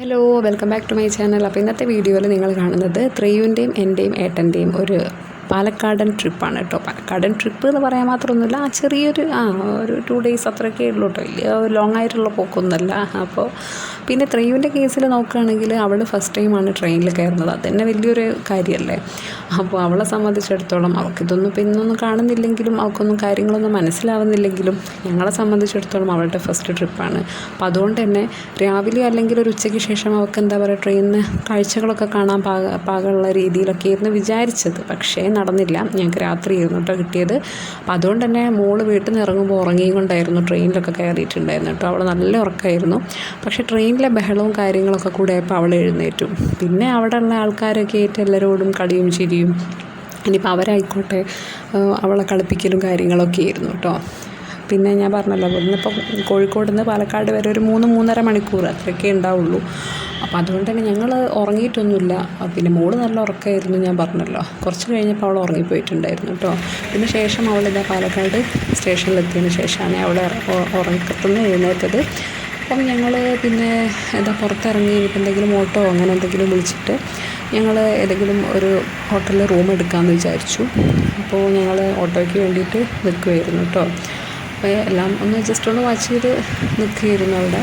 Hello welcome back to my channel അപ്പോൾ ഇന്നത്തെ വീഡിയോയിൽ നിങ്ങൾ കാണുന്നത് ത്രിയുവിന്റെയും എന്റെയും ഏട്ടന്റെയും ഒരു പാലക്കാടൻ ട്രിപ്പാണ് കേട്ടോ. പാലക്കാടൻ ട്രിപ്പ് എന്ന് പറയാൻ മാത്രമൊന്നുമില്ല. ആ ചെറിയൊരു ആ ഒരു ടു ഡേയ്സ് അത്രയൊക്കെ ഉള്ളൂ കേട്ടോ. വലിയ ലോങ് ആയിട്ടുള്ള പോക്കൊന്നുമല്ല. അപ്പോൾ പിന്നെ ത്രിയുവിന്റെ കേസിൽ നോക്കുകയാണെങ്കിൽ അവൾ ഫസ്റ്റ് ടൈമാണ് ട്രെയിനിൽ കയറുന്നത്. അതുതന്നെ വലിയൊരു കാര്യമല്ലേ? അപ്പോൾ അവളെ സംബന്ധിച്ചിടത്തോളം അവൾക്കിതൊന്നും ഇപ്പം ഇന്നൊന്നും കാണുന്നില്ലെങ്കിലും അവൾക്കൊന്നും കാര്യങ്ങളൊന്നും മനസ്സിലാവുന്നില്ലെങ്കിലും ഞങ്ങളെ സംബന്ധിച്ചിടത്തോളം അവളുടെ ഫസ്റ്റ് ട്രിപ്പാണ് അപ്പോൾ അതുകൊണ്ട് തന്നെ രാവിലെ അല്ലെങ്കിൽ ഒരു ഉച്ചയ്ക്ക് ശേഷം അവൾക്ക് എന്താ പറയുക ട്രെയിനിന് കാഴ്ചകളൊക്കെ കാണാൻ പാക പാകമുള്ള രീതിയിലൊക്കെ ആയിരുന്നു വിചാരിച്ചത്. പക്ഷേ നടന്നില്ല. ഞങ്ങൾക്ക് രാത്രി കേട്ടോ കിട്ടിയത്. അപ്പോൾ അതുകൊണ്ട് തന്നെ മോൾ വീട്ടിൽ നിന്ന് ഇറങ്ങുമ്പോൾ ഉറങ്ങിയും കൊണ്ടായിരുന്നു ട്രെയിനിലൊക്കെ കയറിയിട്ടുണ്ടായിരുന്നു കേട്ടോ. അവൾ നല്ല ഉറക്കമായിരുന്നു പക്ഷേ ട്രെയിനിലെ ബഹളവും കാര്യങ്ങളൊക്കെ കൂടെ ആയപ്പോൾ അവൾ എഴുന്നേറ്റു. പിന്നെ അവിടെയുള്ള ആൾക്കാരൊക്കെ ആയിട്ട് എല്ലാവരോടും കളിയും ചിരിയും. ഇനിയിപ്പോൾ അവരായിക്കോട്ടെ അവളെ കളിപ്പിക്കലും കാര്യങ്ങളൊക്കെ ആയിരുന്നു കേട്ടോ. പിന്നെ ഞാൻ പറഞ്ഞല്ലോ ഇവിടുന്നിപ്പം കോഴിക്കോട് നിന്ന് പാലക്കാട് വരെ ഒരു മൂന്ന് മൂന്നര മണിക്കൂർ അത്രയൊക്കെ ഉണ്ടാവുള്ളൂ. അപ്പം അതുകൊണ്ട് തന്നെ ഞങ്ങൾ ഉറങ്ങിയിട്ടൊന്നുമില്ല. പിന്നെ മോൾ നല്ല ഉറക്കമായിരുന്നു ഞാൻ പറഞ്ഞല്ലോ. കുറച്ച് കഴിഞ്ഞപ്പോൾ അവൾ ഉറങ്ങിപ്പോയിട്ടുണ്ടായിരുന്നു കേട്ടോ. പിന്നെ ശേഷം അവൾ ഇതാ പാലക്കാട് സ്റ്റേഷനിലെത്തിയതിന് ശേഷമാണ് അവൾ ഉറങ്ങിക്കത്തുനിന്ന് എഴുന്നേറ്റത്. അപ്പം ഞങ്ങൾ പിന്നെ എന്താ പുറത്തിറങ്ങി ഇപ്പം എന്തെങ്കിലും ഓട്ടോ അങ്ങനെ എന്തെങ്കിലും വിളിച്ചിട്ട് ഞങ്ങൾ ഏതെങ്കിലും ഒരു ഹോട്ടലിൽ റൂം എടുക്കാമെന്ന് വിചാരിച്ചു. അപ്പോൾ ഞങ്ങൾ ഓട്ടോയ്ക്ക് വേണ്ടിയിട്ട് നിൽക്കുമായിരുന്നു കേട്ടോ. അപ്പോൾ എല്ലാം ഒന്ന് ജസ്റ്റ് ഒന്ന് വാച്ച് ചെയ്ത് നിൽക്കുകയായിരുന്നു അവിടെ.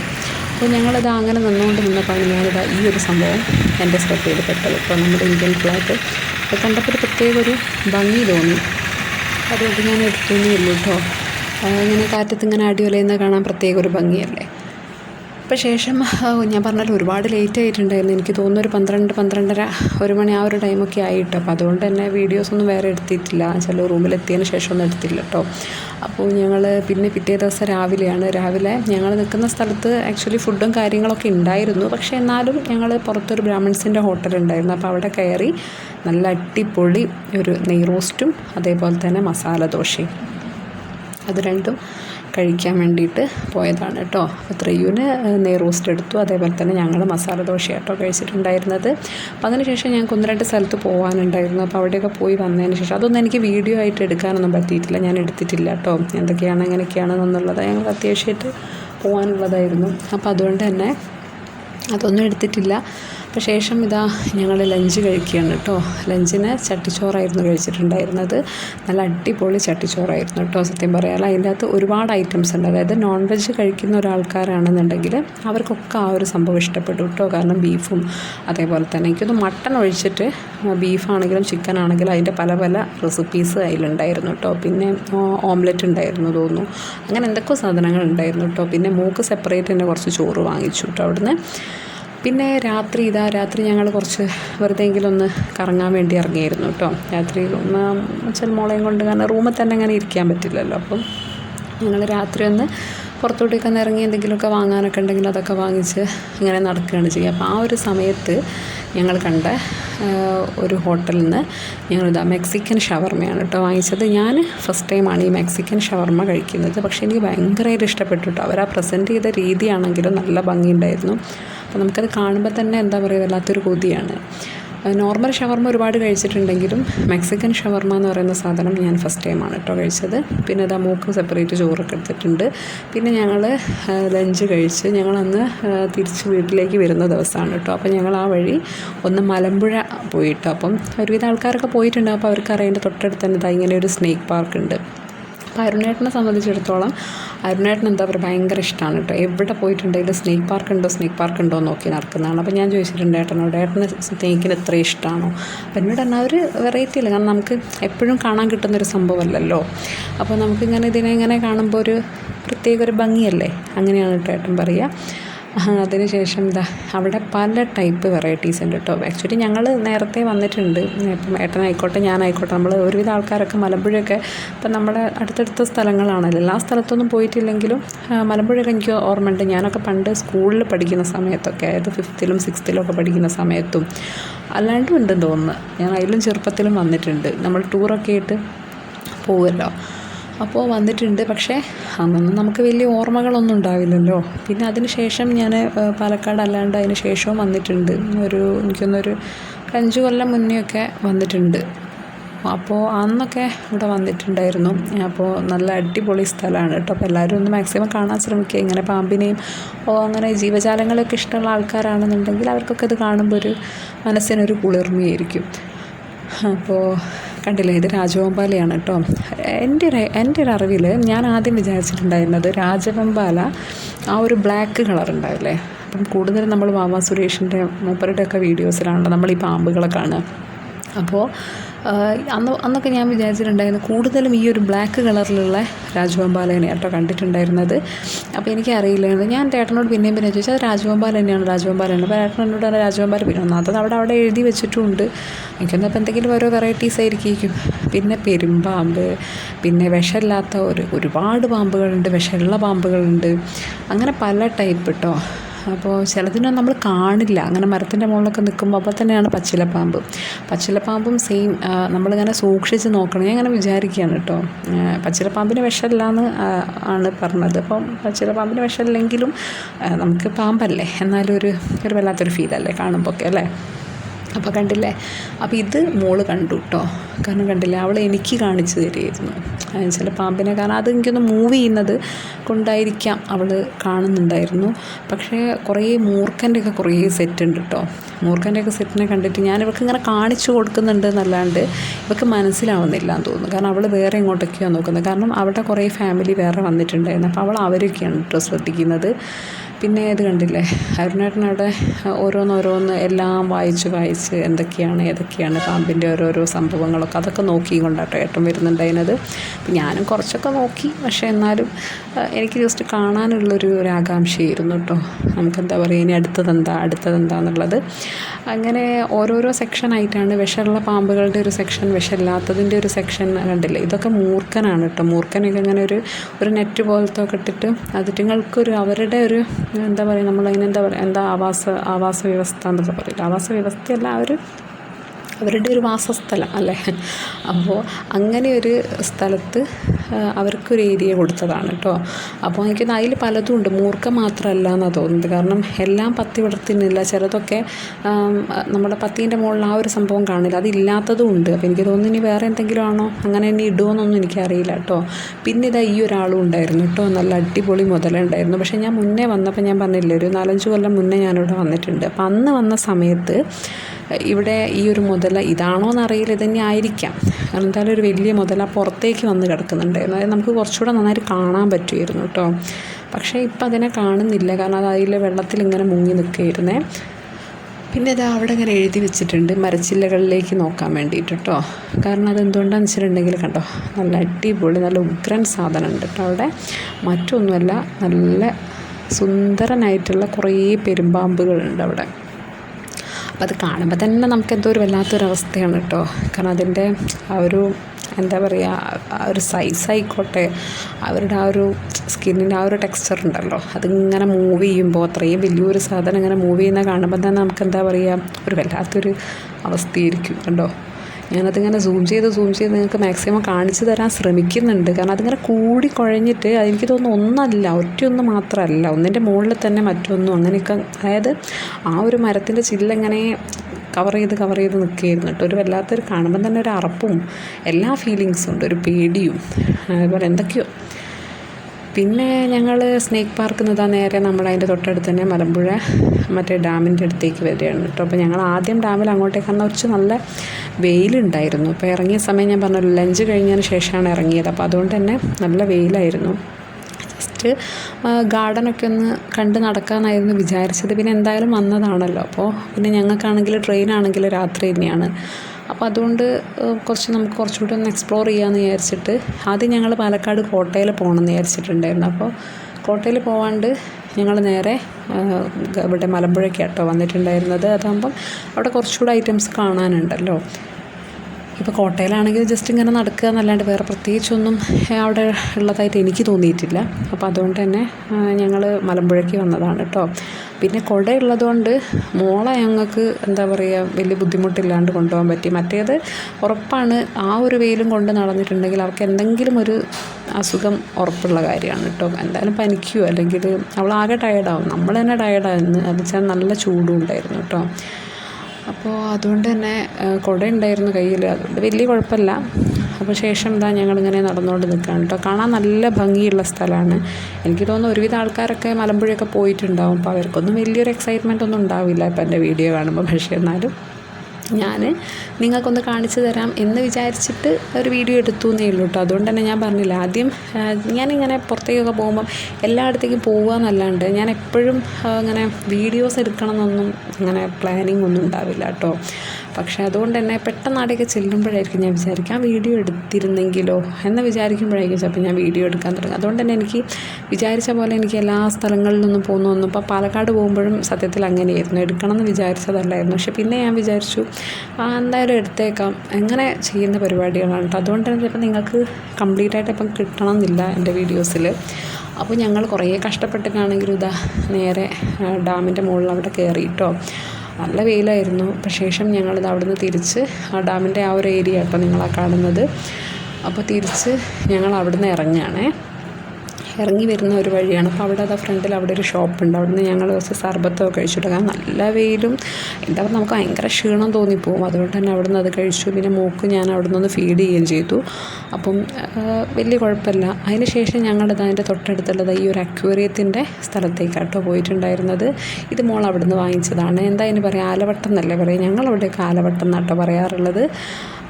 അപ്പോൾ ഞങ്ങളത് അങ്ങനെ നിന്നുകൊണ്ട് നിന്നപ്പോഴാണ് ഞാനിതാ ഈ ഒരു സംഭവം എന്റെ ശ്രദ്ധയിൽ പെട്ടത്. ഇപ്പോൾ നമ്മുടെ ഇന്ത്യൻ ഫ്ലാഗ് അത് കണ്ടപ്പോൾ ഒരു പ്രത്യേക ഒരു ഭംഗി തോന്നി. അതുകൊണ്ട് ഞാൻ എടുത്തേ ഉള്ളൂ കേട്ടോ. ഇങ്ങനെ കാറ്റത്ത് ഇങ്ങനെ അടിയൊലയുന്ന കാണാൻ പ്രത്യേക ഒരു ഭംഗിയല്ലേ? അപ്പോൾ ശേഷം ഞാൻ പറഞ്ഞാൽ ഒരുപാട് ലേറ്റ് ആയിട്ടുണ്ടായിരുന്നു. എനിക്ക് തോന്നുന്നു ഒരു പന്ത്രണ്ട് പന്ത്രണ്ടര ഒരു മണി ആ ഒരു ടൈമൊക്കെ ആയിട്ടോ. അപ്പോൾ അതുകൊണ്ട് തന്നെ വീഡിയോസ് ഒന്നും വേറെ എടുത്തിട്ടില്ല. ചില റൂമിലെത്തിയതിന് ശേഷം ഒന്നും എടുത്തില്ല കേട്ടോ അപ്പോൾ ഞങ്ങൾ പിന്നെ പിറ്റേ ദിവസം രാവിലെയാണ്. രാവിലെ ഞങ്ങൾ നിൽക്കുന്ന സ്ഥലത്ത് ആക്ച്വലി ഫുഡും കാര്യങ്ങളൊക്കെ ഉണ്ടായിരുന്നു. പക്ഷേ എന്നാലും ഞങ്ങൾ പുറത്തൊരു ബ്രാഹ്മിൺസിന്റെ ഹോട്ടൽ ഉണ്ടായിരുന്നു. അപ്പോൾ അവിടെ കയറി നല്ല അടിപൊളി ഒരു നെയ് റോസ്റ്റും അതേപോലെ തന്നെ മസാല ദോശയും. അത് രണ്ടും കഴിക്കാൻ വേണ്ടിയിട്ട് പോയതാണ് കേട്ടോ. അപ്പോൾ ത്രിയൂന് നെയ് റോസ്റ്റ് എടുത്തു. അതേപോലെ തന്നെ ഞങ്ങൾ മസാല ദോശ കേട്ടോ കഴിച്ചിട്ടുണ്ടായിരുന്നത്. അപ്പോൾ അതിനുശേഷം ഞങ്ങൾക്ക് ഒന്ന് രണ്ട് സ്ഥലത്ത് പോകാനുണ്ടായിരുന്നു അപ്പോൾ അവിടെയൊക്കെ പോയി വന്നതിന് ശേഷം അതൊന്നും എനിക്ക് വീഡിയോ ആയിട്ട് എടുക്കാനൊന്നും പറ്റിയിട്ടില്ല. ഞാൻ എടുത്തിട്ടില്ല കേട്ടോ. എന്തൊക്കെയാണ് എങ്ങനെയൊക്കെയാണെന്നുള്ളത് ഞങ്ങൾ അത്യാവശ്യമായിട്ട് പോകാനുള്ളതായിരുന്നു അപ്പോൾ അതുകൊണ്ട് തന്നെ അതൊന്നും എടുത്തിട്ടില്ല. അപ്പോൾ ശേഷം ഇതാ ഞങ്ങൾ ലഞ്ച് കഴിക്കുകയാണ് കേട്ടോ. ലഞ്ചിന് ചട്ടിച്ചോറായിരുന്നു കഴിച്ചിട്ടുണ്ടായിരുന്നത്. നല്ല അടിപൊളി ചട്ടിച്ചോറായിരുന്നു കേട്ടോ സത്യം പറയാൻ. അതിന്റെ അകത്ത് ഒരുപാട് ഐറ്റംസ് ഉണ്ട്. അതായത് നോൺ വെജ് കഴിക്കുന്ന ഒരാൾക്കാരാണെന്നുണ്ടെങ്കിൽ അവർക്കൊക്കെ ആ ഒരു സംഭവം ഇഷ്ടപ്പെട്ടു കേട്ടോ. കാരണം ബീഫും അതേപോലെ തന്നെ. എനിക്കൊന്ന് മട്ടൺ ഒഴിച്ചിട്ട് ബീഫാണെങ്കിലും ചിക്കൻ ആണെങ്കിലും അതിന്റെ പല പല റെസിപ്പീസ് അതിലുണ്ടായിരുന്നു കേട്ടോ. പിന്നെ ഓംലെറ്റ് ഉണ്ടായിരുന്നു തോന്നുന്നു. അങ്ങനെ എന്തൊക്കെ സാധനങ്ങൾ ഉണ്ടായിരുന്നു കേട്ടോ. പിന്നെ മൂക്ക് സെപ്പറേറ്റ് തന്നെ കുറച്ച് ചോറ് വാങ്ങിച്ചു കേട്ടോ അവിടുന്ന്. പിന്നെ രാത്രി ഇതാ രാത്രി ഞങ്ങൾ കുറച്ച് വെറുതെ ഒന്ന് കറങ്ങാൻ വേണ്ടി ഇറങ്ങിയിരുന്നു കേട്ടോ. രാത്രി ഒന്ന് അച്ഛൻ മോളെയും കൊണ്ട് കാരണം റൂമിൽ തന്നെ അങ്ങനെ ഇരിക്കാൻ പറ്റില്ലല്ലോ. അപ്പം ഞങ്ങൾ രാത്രി ഒന്ന് പുറത്തോട്ടേക്ക് ഒന്ന് ഇറങ്ങി എന്തെങ്കിലുമൊക്കെ വാങ്ങാനൊക്കെ ഉണ്ടെങ്കിൽ അതൊക്കെ വാങ്ങിച്ച് ഇങ്ങനെ നടക്കുകയാണ് ചെയ്യുക. അപ്പോൾ ആ ഒരു സമയത്ത് ഞങ്ങൾ കണ്ട ഒരു ഹോട്ടലിൽ നിന്ന് ഞങ്ങളിതാ മെക്സിക്കൻ ഷവർമയാണ് കേട്ടോ വാങ്ങിച്ചത്. ഞാൻ ഫസ്റ്റ് ടൈമാണ് ഈ മെക്സിക്കൻ ഷവർമ കഴിക്കുന്നത്. പക്ഷേ എനിക്ക് ഭയങ്കരമായിട്ട് ഇഷ്ടപ്പെട്ടു കേട്ടോ. അവർ ആ പ്രസന്റ് ചെയ്ത രീതിയാണെങ്കിലും നല്ല ഭംഗിയുണ്ടായിരുന്നു. അപ്പോൾ നമുക്കത് കാണുമ്പോൾ തന്നെ എന്താ പറയുക വല്ലാത്തൊരു കൊതിയാണ്. നോർമൽ ഷവർമ ഒരുപാട് കഴിച്ചിട്ടുണ്ടെങ്കിലും മെക്സിക്കൻ ഷവർമ എന്ന് പറയുന്ന സാധനം ഞാൻ ഫസ്റ്റ് ടൈമാണ് കേട്ടോ കഴിച്ചത്. പിന്നെ ഇതാ മൂക്ക് സെപ്പറേറ്റ് ചോറൊക്കെ എടുത്തിട്ടുണ്ട്. പിന്നെ ഞങ്ങൾ ലഞ്ച് കഴിച്ച് ഞങ്ങളന്ന് അന്ന് തിരിച്ച് വീട്ടിലേക്ക് വരുന്ന ദിവസമാണ് കേട്ടോ. അപ്പോൾ ഞങ്ങൾ ആ വഴി ഒന്ന് മലമ്പുഴ പോയിട്ടോ അപ്പം ഒരുവിധ ആൾക്കാരൊക്കെ പോയിട്ടുണ്ട്. അപ്പോൾ അവർക്ക് അറിയേണ്ട തൊട്ടടുത്ത് തന്നെ ഇങ്ങനെ ഒരു സ്നേക്ക് പാർക്ക് ഉണ്ട്. അപ്പോൾ അരുണേട്ടനെ സംബന്ധിച്ചിടത്തോളം അരുണേട്ടൻ എന്താ പറയുക ഭയങ്കര ഇഷ്ടമാണ് കേട്ടോ. എവിടെ പോയിട്ടുണ്ടെങ്കിലും സ്നേക്ക് പാർക്ക് ഉണ്ടോ സ്നേക്ക് പാർക്ക് ഉണ്ടോ നോക്കി നടക്കുന്നതാണ്. അപ്പോൾ ഞാൻ ചോദിച്ചിട്ടുണ്ട് ഏട്ടനോട് ഏട്ടന് സ്നേക്കിന് ഇത്ര ഇഷ്ടമാണോ? അപ്പോൾ എന്നോട് ഒരു വെറൈറ്റി അല്ല കാരണം നമുക്ക് എപ്പോഴും കാണാൻ കിട്ടുന്നൊരു സംഭവമല്ലല്ലോ. അപ്പോൾ നമുക്കിങ്ങനെ ഇതിനെ ഇങ്ങനെ കാണുമ്പോൾ ഒരു പ്രത്യേക ഒരു ഭംഗിയല്ലേ? അങ്ങനെയാണ് കേട്ടോ ഏട്ടൻ പറയുക. അതിന് എന്താ അവിടെ പല ടൈപ്പ് വെറൈറ്റീസ് ഉണ്ട് കേട്ടോ. ആക്ച്വലി ഞങ്ങൾ നേരത്തെ വന്നിട്ടുണ്ട്. ഇപ്പം ഏട്ടനായിക്കോട്ടെ ഞാനായിക്കോട്ടെ നമ്മൾ ഒരുവിധ ആൾക്കാരൊക്കെ മലമ്പുഴയൊക്കെ ഇപ്പം നമ്മുടെ അടുത്തടുത്ത സ്ഥലങ്ങളാണല്ലോ. എല്ലാ സ്ഥലത്തൊന്നും പോയിട്ടില്ലെങ്കിലും മലമ്പുഴയൊക്കെ എനിക്ക് ഓർമ്മയുണ്ട്. ഞാനൊക്കെ പണ്ട് സ്കൂളിൽ പഠിക്കുന്ന സമയത്തൊക്കെ അതായത് ഫിഫ്ത്തിലും സിക്സ്ത്തിലും ഒക്കെ പഠിക്കുന്ന സമയത്തും. അല്ലാണ്ടും ഉണ്ടെന്ന് തോന്നുന്നു. ഞാൻ അതിലും ചെറുപ്പത്തിലും വന്നിട്ടുണ്ട്. നമ്മൾ ടൂറൊക്കെ ആയിട്ട് പോവുമല്ലോ. അപ്പോൾ വന്നിട്ടുണ്ട്. പക്ഷേ അന്നൊന്നും നമുക്ക് വലിയ ഓർമ്മകളൊന്നും ഉണ്ടാവില്ലല്ലോ. പിന്നെ അതിന് ശേഷം ഞാൻ പാലക്കാട് അല്ലാണ്ട് അതിന് ശേഷവും വന്നിട്ടുണ്ട്. ഒരു എനിക്കൊന്നൊരു അഞ്ച് കൊല്ലം മുന്നേ ഒക്കെ വന്നിട്ടുണ്ട്. അപ്പോൾ അന്നൊക്കെ ഇവിടെ വന്നിട്ടുണ്ടായിരുന്നു. അപ്പോൾ നല്ല അടിപൊളി സ്ഥലമാണ് കേട്ടോ. അപ്പോൾ എല്ലാവരും ഒന്ന് മാക്സിമം കാണാൻ ശ്രമിക്കുക. ഇങ്ങനെ പാമ്പിനെയും ഓ അങ്ങനെ ജീവജാലങ്ങളൊക്കെ ഇഷ്ടമുള്ള ആൾക്കാരാണെന്നുണ്ടെങ്കിൽ അവർക്കൊക്കെ ഇത് കാണുമ്പോൾ ഒരു മനസ്സിനൊരു കുളിർമയായിരിക്കും. അപ്പോൾ കണ്ടില്ലേ? ഇത് രാജവെമ്പാലയാണ് കേട്ടോ. എന്റെ ഒരു എന്റെ ഒരു അറിവിൽ ഞാൻ ആദ്യം വിചാരിച്ചിട്ടുണ്ടായിരുന്നത് രാജവെമ്പാല ആ ഒരു ബ്ലാക്ക് കളർ ഉണ്ടാവില്ലേ? അപ്പം കൂടുതലും നമ്മൾ വാവാ സുരേഷിന്റെ മൂപ്പരുടെ ഒക്കെ വീഡിയോസിലാണല്ലോ നമ്മൾ ഈ പാമ്പുകളെ കാണുക. അപ്പോൾ അന്ന് അന്നൊക്കെ ഞാൻ വിചാരിച്ചിട്ടുണ്ടായിരുന്നു കൂടുതലും ഈ ഒരു ബ്ലാക്ക് കളറിലുള്ള രാജഗോപാലനെ കേട്ടോ കണ്ടിട്ടുണ്ടായിരുന്നത്. അപ്പോൾ എനിക്ക് അറിയില്ലായിരുന്നു ഞാൻ ചേട്ടനോട് പിന്നെയും പിന്നെ ചോദിച്ചാൽ അത് രാജഗോപാൽ തന്നെയാണ് രാജഗോപാലൻ അപ്പോൾ ചേട്ടനോട് എന്നോട് രാജഗോപാൽ പിന്നെ ഒന്നാമത്തത് അവിടെ അവിടെ എഴുതി വെച്ചിട്ടുണ്ട്. എനിക്കൊന്നും അപ്പോൾ എന്തെങ്കിലും ഓരോ വെറൈറ്റീസ് ആയിരിക്കും. പിന്നെ പെരുമ്പാമ്പ് പിന്നെ വിഷമില്ലാത്ത ഒരു ഒരുപാട് പാമ്പുകളുണ്ട് വിഷമുള്ള പാമ്പുകളുണ്ട്. അങ്ങനെ പല ടൈപ്പ് കേട്ടോ അപ്പോൾ ചിലതിനൊന്നും നമ്മൾ കാണില്ല. അങ്ങനെ മരത്തിന്റെ മുകളിലൊക്കെ നിൽക്കുമ്പോൾ അപ്പോൾ തന്നെയാണ് പച്ചിലപ്പാമ്പ്. പച്ചിലപ്പാമ്പും സെയിം നമ്മളിങ്ങനെ സൂക്ഷിച്ച് നോക്കണം. ഞാൻ അങ്ങനെ വിചാരിക്കുകയാണ് കേട്ടോ. പച്ചിലപ്പാമ്പിന് വിഷമില്ല എന്ന് ആണ് പറഞ്ഞത്. അപ്പം പച്ചിലപ്പാമ്പിന് വിഷമില്ലെങ്കിലും നമുക്ക് പാമ്പല്ലേ? എന്നാലും ഒരു ഒരു വല്ലാത്തൊരു ഫീലല്ലേ കാണുമ്പോൾ ഒക്കെ അല്ലേ? അപ്പോൾ കണ്ടില്ലേ? അപ്പോൾ ഇത് മോൾ കണ്ടു കേട്ടോ കാരണം കണ്ടില്ലേ അവൾ എനിക്ക് കാണിച്ചു തരുമായിരുന്നു ചില പാമ്പിനെ കാരണം അത് എനിക്കൊന്ന് മൂവ് ചെയ്യുന്നത് കൊണ്ടായിരിക്കാം അവൾ കാണുന്നുണ്ടായിരുന്നു. പക്ഷേ കുറേ മൂർഖന്റെ ഒക്കെ കുറേ സെറ്റ് ഉണ്ട് കേട്ടോ മൂർഖന്റെ ഒക്കെ സെറ്റിനെ കണ്ടിട്ട് ഞാൻ ഇവർക്ക് ഇങ്ങനെ കാണിച്ചു കൊടുക്കുന്നുണ്ട് എന്നല്ലാണ്ട് ഇവർക്ക് മനസ്സിലാവുന്നില്ല എന്ന് തോന്നുന്നു. കാരണം അവൾ വേറെ എങ്ങോട്ടൊക്കെയാണ് നോക്കുന്നത്. കാരണം അവളുടെ കുറേ ഫാമിലി വേറെ വന്നിട്ടുണ്ടായിരുന്നു. അപ്പോൾ അവൾ അവരൊക്കെയാണ് കേട്ടോ ശ്രദ്ധിക്കുന്നത്. പിന്നെ ഇത് കണ്ടില്ലേ? അരുണേട്ടൻ അവിടെ ഓരോന്നോരോന്ന് എല്ലാം വായിച്ച് വായിച്ച് എന്തൊക്കെയാണ് ഏതൊക്കെയാണ് പാമ്പിന്റെ ഓരോരോ സംഭവങ്ങളൊക്കെ അതൊക്കെ നോക്കി കൊണ്ടാട്ടോ ഏട്ടൻ അതിനത് ഞാനും കുറച്ചൊക്കെ നോക്കി. പക്ഷേ എന്നാലും എനിക്ക് ജസ്റ്റ് കാണാനുള്ളൊരു ഒരു ആകാംക്ഷയായിരുന്നു കേട്ടോ. നമുക്കെന്താ പറയുക ഇനി അടുത്തതെന്താ അടുത്തതെന്താന്നുള്ളത്. അങ്ങനെ ഓരോരോ സെക്ഷനായിട്ടാണ് വിഷമുള്ള പാമ്പുകളുടെ ഒരു സെക്ഷൻ വിഷമില്ലാത്തതിന്റെ ഒരു സെക്ഷൻ കണ്ടില്ലേ? ഇതൊക്കെ മൂർഖനാണ് കേട്ടോ. മൂർഖനൊക്കെ അങ്ങനെ ഒരു ഒരു നെറ്റ് പോലത്തെ ഒക്കെ ഇട്ടിട്ട് അതിറ്റുങ്ങൾക്കൊരു അവരുടെ ഒരു എന്താ പറയുക നമ്മളതിനെന്താ പറയുക എന്താ ആവാസ ആവാസ വ്യവസ്ഥ എന്നൊക്കെ പറയില്ല? ആവാസ വ്യവസ്ഥയല്ല അവർ അവരുടെ ഒരു വാസസ്ഥലം അല്ലേ? അപ്പോൾ അങ്ങനെ ഒരു സ്ഥലത്ത് അവർക്കൊരു ഏരിയ കൊടുത്തതാണ് കേട്ടോ അപ്പോൾ എനിക്ക് അതിൽ പലതും ഉണ്ട്. മൂർഖം മാത്രമല്ല എന്നാണ് തോന്നുന്നത്. കാരണം എല്ലാം പത്തി വിടർത്തുന്നില്ല ചിലതൊക്കെ നമ്മുടെ പത്തീന്റെ മുകളിൽ ആ ഒരു സംഭവം കാണില്ല. അതില്ലാത്തതും ഉണ്ട്. അപ്പോൾ എനിക്ക് തോന്നുന്നു ഇനി വേറെ എന്തെങ്കിലും ആണോ അങ്ങനെ ഇനി ഇടുമോയെന്നൊന്നും എനിക്കറിയില്ല കേട്ടോ പിന്നെ ഇതാ ഈ ഒരാളും ഉണ്ടായിരുന്നു കേട്ടോ നല്ല അടിപൊളി മുതലുണ്ടായിരുന്നു പക്ഷേ ഞാൻ മുന്നേ വന്നപ്പോൾ ഞാൻ പറഞ്ഞില്ലേ ഒരു നാലഞ്ച് കൊല്ലം മുന്നേ ഞാനിവിടെ വന്നിട്ടുണ്ട്. അപ്പോൾ അന്ന് വന്ന സമയത്ത് ഇവിടെ ഈ ഒരു മുതല ഇതാണോ എന്നറിയില്ല ഇതന്നെ ആയിരിക്കാം. കാരണം എന്തായാലും ഒരു വലിയ മുതല പുറത്തേക്ക് വന്ന് കിടക്കുന്നുണ്ടായിരുന്നു അതായത് നമുക്ക് കുറച്ചുകൂടെ നന്നായിട്ട് കാണാൻ പറ്റുമായിരുന്നു കേട്ടോ. പക്ഷേ ഇപ്പം അതിനെ കാണുന്നില്ല. കാരണം അത് അതിൽ വെള്ളത്തിൽ ഇങ്ങനെ മുങ്ങി നിൽക്കുകയായിരുന്നേ. പിന്നെ ഇത് അവിടെ ഇങ്ങനെ എഴുതി വെച്ചിട്ടുണ്ട് മരച്ചില്ലകളിലേക്ക് നോക്കാൻ വേണ്ടിയിട്ട് കേട്ടോ. കാരണം അതെന്തുകൊണ്ടാന്ന് വെച്ചിട്ടുണ്ടെങ്കിൽ കണ്ടോ നല്ല അടിപൊളി നല്ല ഉഗ്രൻ സാധനം ഉണ്ട് കേട്ടോ അവിടെ. മറ്റൊന്നുമല്ല നല്ല സുന്ദരനായിട്ടുള്ള കുറേ പെരുമ്പാമ്പുകളുണ്ട് അവിടെ. അപ്പം അത് കാണുമ്പോൾ തന്നെ നമുക്ക് എന്തോ ഒരു വല്ലാത്തൊരവസ്ഥയാണ് കേട്ടോ കാരണം അതിന്റെ ആ ഒരു എന്താ പറയുക ആ ഒരു സൈസ് ആയിക്കോട്ടെ അവരുടെ ആ ഒരു സ്കിന്നിന്റെ ആ ഒരു ടെക്സ്ചർ ഉണ്ടല്ലോ. അതിങ്ങനെ മൂവ് ചെയ്യുമ്പോൾ അത്രയും വലിയൊരു സാധനം ഇങ്ങനെ മൂവ് ചെയ്യുന്ന കാണുമ്പോൾ തന്നെ നമുക്ക് എന്താ പറയുക ഒരു വല്ലാത്തൊരു അവസ്ഥയായിരിക്കും കണ്ടോ. ഞാനതിങ്ങനെ സൂം ചെയ്ത് സൂം ചെയ്ത് നിങ്ങൾക്ക് മാക്സിമം കാണിച്ചു തരാൻ ശ്രമിക്കുന്നുണ്ട്. കാരണം അതിങ്ങനെ കൂടി കുഴഞ്ഞിട്ട് എനിക്ക് തോന്നുന്നു ഒന്നല്ല ഒറ്റയൊന്ന് മാത്രമല്ല ഒന്നിന്റെ മുകളിൽ തന്നെ മറ്റൊന്നും അങ്ങനെയൊക്കെ അതായത് ആ ഒരു മരത്തിന്റെ ചില്ലങ്ങനെ കവർ ചെയ്ത് കവർ ചെയ്ത് നിൽക്കുകയായിരുന്നു കേട്ടോ. ഒരു വല്ലാത്തൊരു കാണുമ്പം തന്നെ ഒരു അറപ്പും എല്ലാ ഫീലിങ്സും ഉണ്ട് ഒരു പേടിയും. അതുപോലെ എന്തൊക്കെയോ. പിന്നെ ഞങ്ങൾ സ്നേക്ക് പാർക്ക് നിന്നാ നേരെ നമ്മൾ അതിന്റെ തൊട്ടടുത്ത് തന്നെ മലമ്പുഴ മറ്റേ ഡാമിന്റെ അടുത്തേക്ക് വരികയാണ് കേട്ടോ. അപ്പോൾ ഞങ്ങൾ ആദ്യം ഡാമിൽ അങ്ങോട്ടേക്ക് അന്ന് കുറച്ച് നല്ല വെയിലുണ്ടായിരുന്നു. അപ്പോൾ ഇറങ്ങിയ സമയം ഞാൻ പറഞ്ഞു ലഞ്ച് കഴിഞ്ഞതിന് ശേഷമാണ് ഇറങ്ങിയത്. അപ്പോൾ അതുകൊണ്ട് തന്നെ നല്ല വെയിലായിരുന്നു. ജസ്റ്റ് ഗാർഡനൊക്കെ ഒന്ന് കണ്ട് നടക്കാമെന്നായിരുന്നു വിചാരിച്ചത്. പിന്നെ എന്തായാലും വന്നതാണല്ലോ. അപ്പോൾ പിന്നെ ഞങ്ങൾക്കാണെങ്കിൽ ട്രെയിനാണെങ്കിൽ രാത്രി തന്നെയാണ്. അപ്പോൾ അതുകൊണ്ട് കുറച്ച് നമുക്ക് കുറച്ചുകൂടി ഒന്ന് എക്സ്പ്ലോർ ചെയ്യാമെന്ന് വിചാരിച്ചിട്ട് ആദ്യം ഞങ്ങൾ പാലക്കാട് കോട്ടയിൽ പോകണമെന്ന് വിചാരിച്ചിട്ടുണ്ടായിരുന്നു. അപ്പോൾ കോട്ടയിൽ പോവാണ്ട് ഞങ്ങൾ നേരെ ഇവിടെ മലമ്പുഴയ്ക്ക് കേട്ടോ വന്നിട്ടുണ്ടായിരുന്നത്. അതാകുമ്പം അവിടെ കുറച്ചുകൂടി ഐറ്റംസ് കാണാനുണ്ടല്ലോ. ഇപ്പോൾ കോട്ടയിലാണെങ്കിൽ ജസ്റ്റ് ഇങ്ങനെ നടക്കുക എന്നല്ലാണ്ട് വേറെ പ്രത്യേകിച്ചൊന്നും അവിടെ ഉള്ളതായിട്ട് എനിക്ക് തോന്നിയിട്ടില്ല. അപ്പോൾ അതുകൊണ്ട് തന്നെ ഞങ്ങൾ മലമ്പുഴയ്ക്ക് വന്നതാണ് കേട്ടോ പിന്നെ കുടയുള്ളത് ഉള്ളതുകൊണ്ട് മോളെ ഞങ്ങൾക്ക് എന്താ പറയുക വലിയ ബുദ്ധിമുട്ടില്ലാണ്ട് കൊണ്ടുപോകാൻ പറ്റി. മറ്റേത് ഉറപ്പാണ് ആ ഒരു വെയിലും കൊണ്ട് നടന്നിട്ടുണ്ടെങ്കിൽ അവർക്ക് എന്തെങ്കിലും ഒരു അസുഖം ഉറപ്പുള്ള കാര്യമാണ് കേട്ടോ. എന്തായാലും പനിക്കുകയോ അല്ലെങ്കിൽ അവൾ ആകെ ടയേർഡാവും നമ്മൾ തന്നെ ടയേർഡായിരുന്നു അത് വെച്ചാൽ നല്ല ചൂടും ഉണ്ടായിരുന്നു കേട്ടോ. അപ്പോൾ അതുകൊണ്ട് തന്നെ കുട ഉണ്ടായിരുന്നു കയ്യിൽ. അതുകൊണ്ട് വലിയ കുഴപ്പമില്ല. അപ്പോൾ ശേഷം ഇതാ ഞങ്ങളിങ്ങനെ നടന്നുകൊണ്ട് നിൽക്കുകയാണ് കേട്ടോ. കാണാൻ നല്ല ഭംഗിയുള്ള സ്ഥലമാണ്. എനിക്ക് തോന്നുന്നു ഒരുവിധ ആൾക്കാരൊക്കെ മലമ്പുഴയൊക്കെ പോയിട്ടുണ്ടാവും. അപ്പോൾ അവർക്കൊന്നും വലിയൊരു എക്സൈറ്റ്മെന്റ് ഒന്നും ഉണ്ടാവില്ല ഇപ്പോൾ എന്റെ വീഡിയോ കാണുമ്പോൾ. പക്ഷേ എന്നാലും ഞാൻ നിങ്ങൾക്കൊന്ന് കാണിച്ചു തരാം എന്ന് വിചാരിച്ചിട്ട് ഒരു വീഡിയോ എടുത്തു എന്നേ ഉള്ളൂ കേട്ടോ. അതുകൊണ്ട് തന്നെ ഞാൻ പറഞ്ഞില്ല. ആദ്യം ഞാനിങ്ങനെ പുറത്തേക്കൊക്കെ പോകുമ്പം എല്ലായിടത്തേക്കും പോകുക എന്നല്ലാണ്ട് ഞാൻ എപ്പോഴും ഇങ്ങനെ വീഡിയോസ് എടുക്കണം എന്നൊന്നും അങ്ങനെ പ്ലാനിങ് ഒന്നും ഉണ്ടാവില്ല കേട്ടോ. പക്ഷേ അതുകൊണ്ട് തന്നെ പെട്ടെന്ന് അവിടെയൊക്കെ ചെല്ലുമ്പോഴായിരിക്കും ഞാൻ വിചാരിക്കുക ആ വീഡിയോ എടുത്തിരുന്നെങ്കിലോ? എന്ന് വിചാരിക്കുമ്പോഴായിരിക്കും ചിലപ്പോൾ ഞാൻ വീഡിയോ എടുക്കാൻ തുടങ്ങും അതുകൊണ്ട് തന്നെ എനിക്ക് വിചാരിച്ച പോലെ എനിക്ക് എല്ലാ സ്ഥലങ്ങളിൽ സ്ഥലങ്ങളിലൊന്നും പോകുന്നൊന്നും ഇപ്പോൾ പാലക്കാട് പോകുമ്പോഴും സത്യത്തിൽ അങ്ങനെയായിരുന്നു. എടുക്കണം എന്ന് വിചാരിച്ചതല്ലായിരുന്നു. പക്ഷെ പിന്നെ ഞാൻ വിചാരിച്ചു ആ എന്തായാലും എടുത്തേക്കാം. എങ്ങനെ ചെയ്യുന്ന പരിപാടികളാണ് കേട്ടോ അതുകൊണ്ട് തന്നെ ചിലപ്പോൾ നിങ്ങൾക്ക് കംപ്ലീറ്റ് ആയിട്ട് ഇപ്പം കിട്ടണം എന്നില്ല എന്റെ വീഡിയോസിൽ. അപ്പോൾ ഞങ്ങൾ കുറേ കഷ്ടപ്പെട്ടിട്ടാണെങ്കിലും ഇതാ നേരെ ഡാമിന്റെ മുകളിൽ അവിടെ കയറിയിട്ടോ നല്ല വെയിലായിരുന്നു. അപ്പം ശേഷം ഞങ്ങളിത് അവിടുന്ന് തിരിച്ച് ആ ഡാമിന്റെ ആ ഒരു ഏരിയ കേട്ടോ നിങ്ങളാ കാണുന്നത്. അപ്പോൾ തിരിച്ച് ഞങ്ങൾ അവിടുന്ന് ഇറങ്ങുകയാണേ. ഇറങ്ങി വരുന്ന ഒരു വഴിയാണ്. അപ്പോൾ അവിടെ അതാ ഫ്രണ്ടിൽ അവിടെ ഒരു ഷോപ്പ് ഉണ്ട് അവിടുന്ന് ഞങ്ങൾ കുറച്ച് സർബത്തൊക്കെ കഴിച്ചിട്ട് കാരണം നല്ല വെയിലും എന്താ പറയുക നമുക്ക് ഭയങ്കര ക്ഷീണം തോന്നിപ്പോവും. അതുകൊണ്ട് തന്നെ അവിടുന്ന് അത് കഴിച്ചു. പിന്നെ മൂക്ക് ഞാൻ അവിടുന്ന് ഒന്ന് ഫീഡ് ചെയ്യുകയും ചെയ്തു. അപ്പം വലിയ കുഴപ്പമില്ല. അതിന് ശേഷം ഞങ്ങളിത് അതിന്റെ തൊട്ടടുത്തുള്ളത് ഈ ഒരു അക്വേറിയത്തിന്റെ സ്ഥലത്തേക്കാട്ടോ പോയിട്ടുണ്ടായിരുന്നത്. ഇത് മോൾ അവിടുന്ന് വാങ്ങിച്ചതാണ്. എന്താ അതിന് പറയുക ആലവട്ടം എന്നല്ലേ പറയുക ഞങ്ങളവിടെയൊക്കെ ആലവട്ടം എന്നാട്ടോ പറയാറുള്ളത്.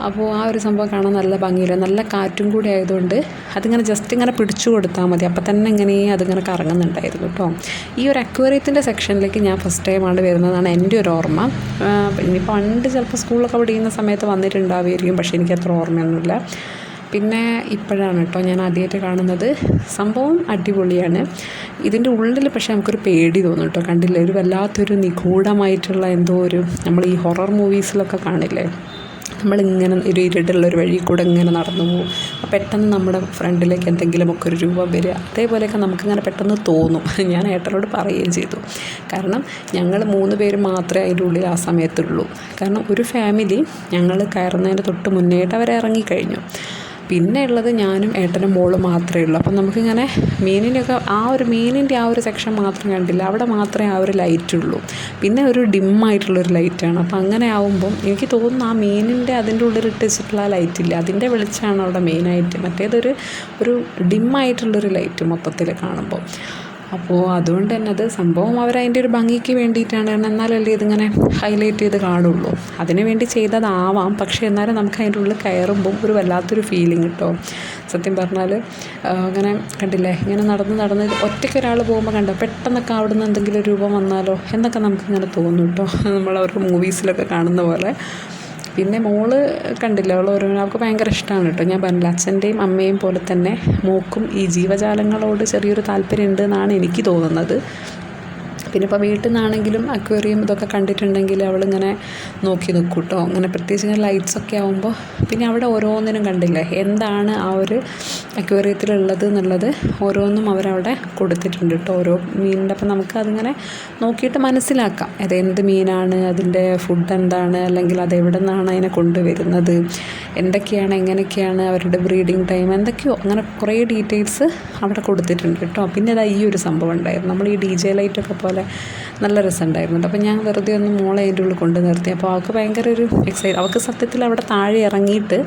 അപ്പോൾ ആ ഒരു സംഭവം കാണാൻ നല്ല ഭംഗിയില്ല. നല്ല കാറ്റും കൂടി ആയതുകൊണ്ട് അതിങ്ങനെ ജസ്റ്റ് ഇങ്ങനെ പിടിച്ചു കൊടുത്താൽ മതി. അപ്പം തന്നെ ഇങ്ങനെ അതിങ്ങനെ കറങ്ങുന്നുണ്ടായിരുന്നു കേട്ടോ. ഈ ഒരു അക്വേറിയത്തിന്റെ സെക്ഷനിലേക്ക് ഞാൻ ഫസ്റ്റ് ടൈമാണ് വരുന്നതാണ് എന്റെ ഒരു ഓർമ്മ. ഇനി പണ്ട് ചിലപ്പോൾ സ്കൂളൊക്കെ പഠിക്കുന്ന സമയത്ത് വന്നിട്ടുണ്ടാവുമായിരിക്കും പക്ഷേ എനിക്ക് അത്ര ഓർമ്മയൊന്നുമില്ല. പിന്നെ ഇപ്പോഴാണ് കേട്ടോ ഞാൻ ആദ്യമായിട്ട് കാണുന്നത്. സംഭവം അടിപൊളിയാണ്. ഇതിന്റെ ഉള്ളിൽ പക്ഷേ നമുക്കൊരു പേടി തോന്നും കേട്ടോ. കണ്ടില്ലേ? ഒരു വല്ലാത്തൊരു നിഗൂഢമായിട്ടുള്ള എന്തോ ഒരു നമ്മൾ ഈ ഹൊറർ മൂവീസിലൊക്കെ കാണില്ലേ? നമ്മളിങ്ങനെ ഒരു ഇരുട്ടുള്ള ഒരു വഴി കൂടെ ഇങ്ങനെ നടന്നു പോകും. പെട്ടെന്ന് നമ്മുടെ ഫ്രണ്ടിലേക്ക് എന്തെങ്കിലുമൊക്കെ ഒരു രൂപം വരിക. അതേപോലെയൊക്കെ നമുക്കിങ്ങനെ പെട്ടെന്ന് തോന്നും. ഞാൻ ഏട്ടനോട് പറയുകയും ചെയ്തു. കാരണം ഞങ്ങൾ മൂന്ന് പേര് മാത്രമേ അതിന്റെ ഉള്ളിൽ ആ സമയത്തുള്ളൂ. കാരണം ഒരു ഫാമിലി ഞങ്ങൾ കയറുന്നതിന്റെ തൊട്ട് മുന്നേട്ട് അവർ ഇറങ്ങിക്കഴിഞ്ഞു. പിന്നെ ഉള്ളത് ഞാനും ഏട്ടനും മോളും മാത്രമേ ഉള്ളൂ. അപ്പം നമുക്കിങ്ങനെ മീനിനൊക്കെ ആ ഒരു മീനിന്റെ ആ ഒരു സെക്ഷൻ മാത്രം കണ്ടില്ല. അവിടെ മാത്രമേ ആ ഒരു ലൈറ്റ് ഉള്ളൂ. പിന്നെ ഒരു ഡിമ്മായിട്ടുള്ളൊരു ലൈറ്റാണ് അപ്പം അങ്ങനെ ആവുമ്പം എനിക്ക് തോന്നുന്നു ആ മീനിന്റെ അതിന്റെ ഉള്ളിൽ ഇട്ടിച്ചിട്ടുള്ള ആ ലൈറ്റ് ഇല്ല. അതിന്റെ വെളിച്ചമാണ് അവിടെ മെയിനായിട്ട് മറ്റേതൊരു ഒരു ഡിമ്മായിട്ടുള്ളൊരു ലൈറ്റ് മൊത്തത്തിൽ കാണുമ്പോൾ അപ്പോൾ അതുകൊണ്ട് തന്നെ അത് സംഭവം അവർ അതിന്റെ ഒരു ഭംഗിക്ക് വേണ്ടിയിട്ടാണ്. കാരണം എന്നാലല്ലേ ഇതിങ്ങനെ ഹൈലൈറ്റ് ചെയ്ത് കാണുള്ളൂ. അതിന് വേണ്ടി ചെയ്തതാവാം. പക്ഷേ എന്നാലും നമുക്ക് അതിന്റെ ഉള്ളിൽ കയറുമ്പോൾ ഒരു വല്ലാത്തൊരു ഫീലിംഗ് കിട്ടും സത്യം പറഞ്ഞാൽ അങ്ങനെ കണ്ടില്ലേ? ഇങ്ങനെ നടന്ന് നടന്ന് ഒറ്റയ്ക്ക് ഒരാൾ പോകുമ്പോൾ കണ്ടോ? പെട്ടെന്നൊക്കെ അവിടുന്ന് എന്തെങ്കിലും ഒരു രൂപം വന്നാലോ? എന്നൊക്കെ നമുക്കിങ്ങനെ തോന്നും കേട്ടോ നമ്മൾ അവരുടെ മൂവീസിലൊക്കെ കാണുന്ന പോലെ. പിന്നെ മോൾ കണ്ടില്ല അവൾ ഓരോ അവൾക്ക് ഭയങ്കര ഇഷ്ടമാണ് കേട്ടോ ഞാൻ പറഞ്ഞില്ല അച്ഛന്റെയും അമ്മയും പോലെ തന്നെ മോക്കും ഈ ജീവജാലങ്ങളോട് ചെറിയൊരു താല്പര്യം ഉണ്ട് എന്നാണ് എനിക്ക് തോന്നുന്നത്. പിന്നെ ഇപ്പോൾ വീട്ടിൽ നിന്നാണെങ്കിലും അക്വേറിയം ഇതൊക്കെ കണ്ടിട്ടുണ്ടെങ്കിൽ അവളിങ്ങനെ നോക്കി നിൽക്കും കേട്ടോ അങ്ങനെ പ്രത്യേകിച്ച് ഇങ്ങനെ ലൈറ്റ്സ് ഒക്കെ ആകുമ്പോൾ പിന്നെ അവിടെ ഓരോന്നിനും കണ്ടില്ലേ? എന്താണ് ആ ഒരു അക്വേറിയത്തിലുള്ളത് എന്നുള്ളത് ഓരോന്നും അവരവിടെ കൊടുത്തിട്ടുണ്ട് കേട്ടോ. ഓരോ മീനിന്റെ അപ്പം നമുക്ക് അതിങ്ങനെ നോക്കിയിട്ട് മനസ്സിലാക്കാം. അത് എന്ത് മീനാണ് അതിന്റെ ഫുഡ് എന്താണ് അല്ലെങ്കിൽ അത് നിന്നാണ് അതിനെ കൊണ്ടുവരുന്നത് എന്തൊക്കെയാണ് എങ്ങനെയൊക്കെയാണ് അവരുടെ ബ്രീഡിങ് ടൈം എന്തൊക്കെയോ അങ്ങനെ കുറേ ഡീറ്റെയിൽസ് അവിടെ കൊടുത്തിട്ടുണ്ട് കേട്ടോ. പിന്നെ അതാ ഈ ഒരു സംഭവം ഉണ്ടായിരുന്നു. നമ്മൾ ഈ ഡി ജെ ലൈറ്റൊക്കെ പോലെ നല്ല രസമുണ്ടായിരുന്നു അപ്പോൾ ഞാൻ വെറുതെ ഒന്ന് മോളെ അതിന്റെ ഉള്ളിൽ കൊണ്ട് നിർത്തി. അപ്പോൾ അവൾക്ക് ഭയങ്കര ഒരു എക്സൈറ്റ് അവൾക്ക് സത്യത്തിൽ അവിടെ താഴെ ഇറങ്ങിയിട്ട്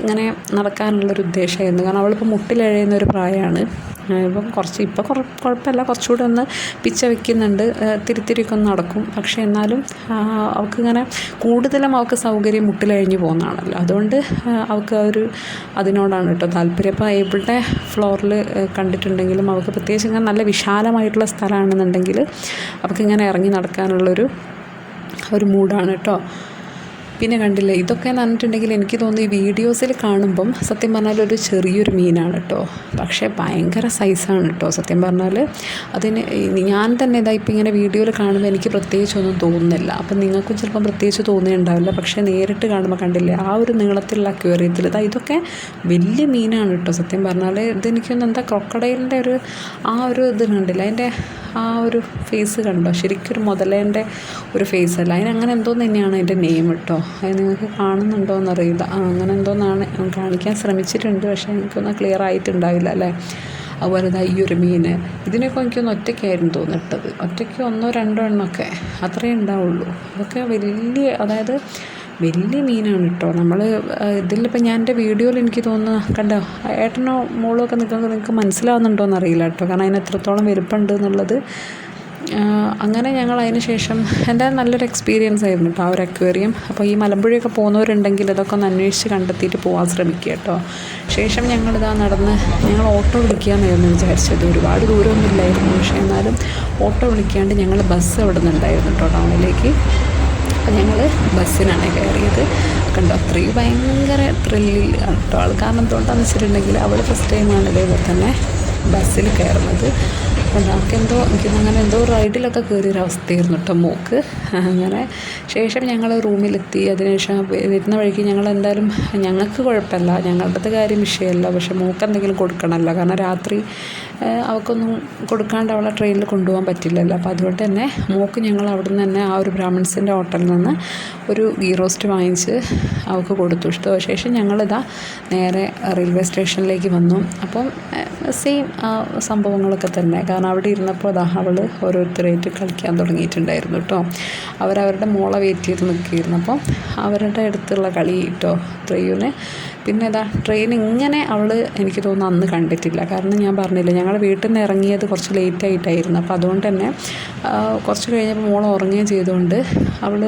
ഇങ്ങനെ നടക്കാനുള്ളൊരു ഉദ്ദേശമായിരുന്നു. കാരണം അവളിപ്പോൾ മുട്ടിലഴയുന്ന ഒരു പ്രായമാണ്. ഇപ്പം കുറച്ച് ഇപ്പം കുറ കുഴപ്പമില്ല. കുറച്ചുകൂടെ ഒന്ന് പിച്ച വെക്കുന്നുണ്ട്. തിരിത്തിരിയൊക്കെ ഒന്ന് നടക്കും. പക്ഷേ എന്നാലും അവൾക്കിങ്ങനെ കൂടുതലും അവൾക്ക് സൗകര്യം മുട്ടിലഴിഞ്ഞ് പോകുന്നതാണല്ലോ. അതുകൊണ്ട് അവൾക്ക് ഒരു അതിനോടാണ് കേട്ടോ താല്പര്യം. അപ്പോൾ ഏബിളിന്റെ ഫ്ലോറിൽ കണ്ടിട്ടുണ്ടെങ്കിലും അവൾക്ക് പ്രത്യേകിച്ച് ഇങ്ങനെ നല്ല വിശാലമായിട്ടുള്ള സ്ഥലമാണെന്നുണ്ടെങ്കിൽ അവൾക്കിങ്ങനെ ഇറങ്ങി നടക്കാനുള്ളൊരു ഒരു മൂഡാണ് കേട്ടോ. പിന്നെ കണ്ടില്ലേ ഇതൊക്കെ എന്ന് പറഞ്ഞിട്ടുണ്ടെങ്കിൽ എനിക്ക് തോന്നുന്നു ഈ വീഡിയോസിൽ കാണുമ്പം സത്യം പറഞ്ഞാൽ ഒരു ചെറിയൊരു മീനാണ് കേട്ടോ. പക്ഷേ ഭയങ്കര സൈസാണ് കേട്ടോ. സത്യം പറഞ്ഞാൽ അതിന് ഞാൻ തന്നെ ഇതാ ഇപ്പം ഇങ്ങനെ വീഡിയോയിൽ കാണുമ്പോൾ എനിക്ക് പ്രത്യേകിച്ചൊന്നും തോന്നുന്നില്ല. അപ്പം നിങ്ങൾക്കും ചിലപ്പം പ്രത്യേകിച്ച് തോന്നിയിട്ടുണ്ടാവില്ല പക്ഷേ നേരിട്ട് കാണുമ്പോൾ കണ്ടില്ലേ ആ ഒരു നീളത്തിലുള്ള അക്വേറിയത്തിൽ ഇതാ ഇതൊക്കെ വലിയ മീനാണ് കേട്ടോ. സത്യം പറഞ്ഞാൽ ഇതെനിക്കൊന്നും എന്താ ക്രൊക്കഡൈലിന്റെ ഒരു ആ ഒരു ഇത് കണ്ടില്ല അതിന്റെ ആ ഒരു ഫേസ് കണ്ടോ? ശരിക്കും ഒരു മുതലേന്റെ ഒരു ഫേസ് അല്ല. അതിനങ്ങനെ എന്തോ തന്നെയാണ് അതിന്റെ നെയിം കേട്ടോ അത് നിങ്ങൾക്ക് കാണുന്നുണ്ടോ എന്നറിയില്ല. അങ്ങനെ എന്തോന്നാണ് കാണിക്കാൻ ശ്രമിച്ചിട്ടുണ്ട്. പക്ഷേ എനിക്കൊന്നും ക്ലിയർ ആയിട്ടുണ്ടാവില്ല അല്ലേ? അതുപോലെ ഇതാ ഈ ഒരു മീൻ. ഇതിനൊക്കെ എനിക്കൊന്ന് ഒറ്റയ്ക്കായിരുന്നു തോന്നിട്ടത്. ഒറ്റയ്ക്ക് ഒന്നോ രണ്ടോ എണ്ണമൊക്കെ അത്രയേ ഉണ്ടാവുള്ളൂ. അതൊക്കെ വലിയ അതായത് വലിയ മീനാണ് കേട്ടോ നമ്മൾ ഇതിലിപ്പോൾ ഞാൻ എന്റെ വീഡിയോയിൽ എനിക്ക് തോന്നുന്നു കണ്ടോ ഏട്ടനോ മോളോ ഒക്കെ നിൽക്കുന്നത് നിങ്ങൾക്ക് മനസ്സിലാവുന്നുണ്ടോ എന്നറിയില്ല കേട്ടോ കാരണം അതിന് എത്രത്തോളം വലുപ്പമുണ്ട് എന്നുള്ളത്. അങ്ങനെ ഞങ്ങൾ അതിന് ശേഷം എന്തായാലും നല്ലൊരു എക്സ്പീരിയൻസ് ആയിരുന്നു കേട്ടോ ആ ഒരു അക്വേറിയം അപ്പോൾ ഈ മലമ്പുഴയൊക്കെ പോകുന്നവരുണ്ടെങ്കിൽ ഇതൊക്കെ ഒന്ന് അന്വേഷിച്ച് കണ്ടെത്തിയിട്ട് പോകാൻ ശ്രമിക്കുക കേട്ടോ ശേഷം ഞങ്ങളിതാ നടന്ന് ഞങ്ങൾ ഓട്ടോ വിളിക്കാമെന്നായിരുന്നു വിചാരിച്ചത്. ഒരുപാട് ദൂരമൊന്നും ഇല്ലായിരുന്നു. പക്ഷേ എന്നാലും ഓട്ടോ വിളിക്കാണ്ട് ഞങ്ങൾ ബസ് അവിടെ നിന്നുണ്ടായിരുന്നു കേട്ടോ ടൗണിലേക്ക് അപ്പോൾ ഞങ്ങൾ ബസ്സിനാണ് കയറിയത്. കണ്ടോ? അത്രയും ഭയങ്കര ത്രില്ലിൽ കേട്ടോ. ആൾ കാരണം എന്തുകൊണ്ടാണെന്ന് വെച്ചിട്ടുണ്ടെങ്കിൽ അവൾ ഫസ്റ്റ് ടൈമാണ് ഇതേപോലെ തന്നെ ബസ്സിൽ കയറുന്നത്. അപ്പോൾ നമുക്കെന്തോ എനിക്ക് അങ്ങനെ എന്തോ റൈഡിലൊക്കെ കയറിയൊരു അവസ്ഥയായിരുന്നു കേട്ടോ മോക്ക്. അങ്ങനെ ശേഷം ഞങ്ങൾ റൂമിലെത്തി. അതിനുശേഷം വരുന്ന വഴിക്ക് ഞങ്ങൾ എന്തായാലും ഞങ്ങൾക്ക് കുഴപ്പമില്ല. ഞങ്ങളുടെ കാര്യം വിഷയമല്ല. പക്ഷേ മൂക്ക് എന്തെങ്കിലും കൊടുക്കണമല്ലോ. കാരണം രാത്രി അവൾക്കൊന്നും കൊടുക്കാണ്ട് അവളെ ട്രെയിനിൽ കൊണ്ടുപോകാൻ പറ്റില്ലല്ലോ. അപ്പോൾ അതുകൊണ്ട് തന്നെ മോക്ക് ഞങ്ങൾ അവിടെ നിന്ന് തന്നെ ആ ഒരു ബ്രാഹ്മിൺസിന്റെ ഹോട്ടലിൽ നിന്ന് ഒരു ഗീ റോസ്റ്റ് വാങ്ങിച്ച് അവൾക്ക് കൊടുത്തു. ഇഷ്ടോ ശേഷം ഞങ്ങളിതാ നേരെ റെയിൽവേ സ്റ്റേഷനിലേക്ക് വന്നു. അപ്പം സെയിം സംഭവങ്ങളൊക്കെ തന്നെ. കാരണം അവിടെ ഇരുന്നപ്പോൾ അതാ അവൾ ഓരോരുത്തരായിട്ട് കളിക്കാൻ തുടങ്ങിയിട്ടുണ്ടായിരുന്നു കേട്ടോ. അവരവരുടെ മോളെ വെയിറ്റ് ചെയ്ത് നിൽക്കുകയായിരുന്നു. അപ്പം അവരുടെ അടുത്തുള്ള കളി കേട്ടോ ത്രയൂന് പിന്നെ ഇതാ ട്രെയിൻ ഇങ്ങനെ അവൾ എനിക്ക് തോന്നുന്നു അന്ന് കണ്ടിട്ടില്ല. കാരണം ഞാൻ പറഞ്ഞില്ല ഞങ്ങൾ വീട്ടിൽ നിന്ന് ഇറങ്ങിയത് കുറച്ച് ലേറ്റ് ആയിട്ടായിരുന്നു. അപ്പോൾ അതുകൊണ്ട് തന്നെ കുറച്ച് കഴിഞ്ഞപ്പോൾ മോൾ ഉറങ്ങുകയും ചെയ്തുകൊണ്ട് അവൾ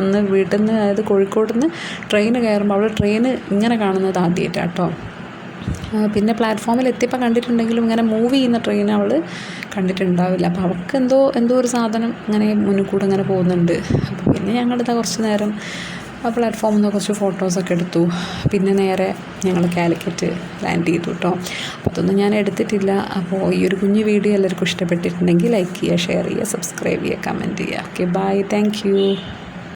അന്ന് വീട്ടിൽ നിന്ന് അതായത് കോഴിക്കോട് നിന്ന് ട്രെയിൻ കയറുമ്പോൾ അവൾ ട്രെയിൻ ഇങ്ങനെ കാണുന്നത് ആദ്യമായിട്ടാണ് കേട്ടോ പിന്നെ പ്ലാറ്റ്ഫോമിൽ എത്തിയപ്പോൾ കണ്ടിട്ടുണ്ടെങ്കിലും ഇങ്ങനെ മൂവ് ചെയ്യുന്ന ട്രെയിൻ അവൾ കണ്ടിട്ടുണ്ടാവില്ല. അപ്പോൾ അവൾക്ക് എന്തോ എന്തോ ഒരു സാധനം ഇങ്ങനെ മുന്നിൽ കൂടെ ഇങ്ങനെ പോകുന്നുണ്ട്. അപ്പോൾ പിന്നെ ഞങ്ങളിതാ കുറച്ച് നേരം ആ പ്ലാറ്റ്ഫോമിൽ നിന്ന് കുറച്ച് ഫോട്ടോസൊക്കെ എടുത്തു. പിന്നെ നേരെ ഞങ്ങൾ കാലിക്കറ്റ് ലാൻഡ് ചെയ്തു കേട്ടോ അപ്പോൾ അതൊന്നും ഞാൻ എടുത്തിട്ടില്ല. അപ്പോൾ ഈ ഒരു കുഞ്ഞു വീഡിയോ എല്ലാവർക്കും ഇഷ്ടപ്പെട്ടിട്ടുണ്ടെങ്കിൽ ലൈക്ക് ചെയ്യുക ഷെയർ ചെയ്യുക സബ്സ്ക്രൈബ് ചെയ്യുക കമന്റ് ചെയ്യുക. Okay bye thank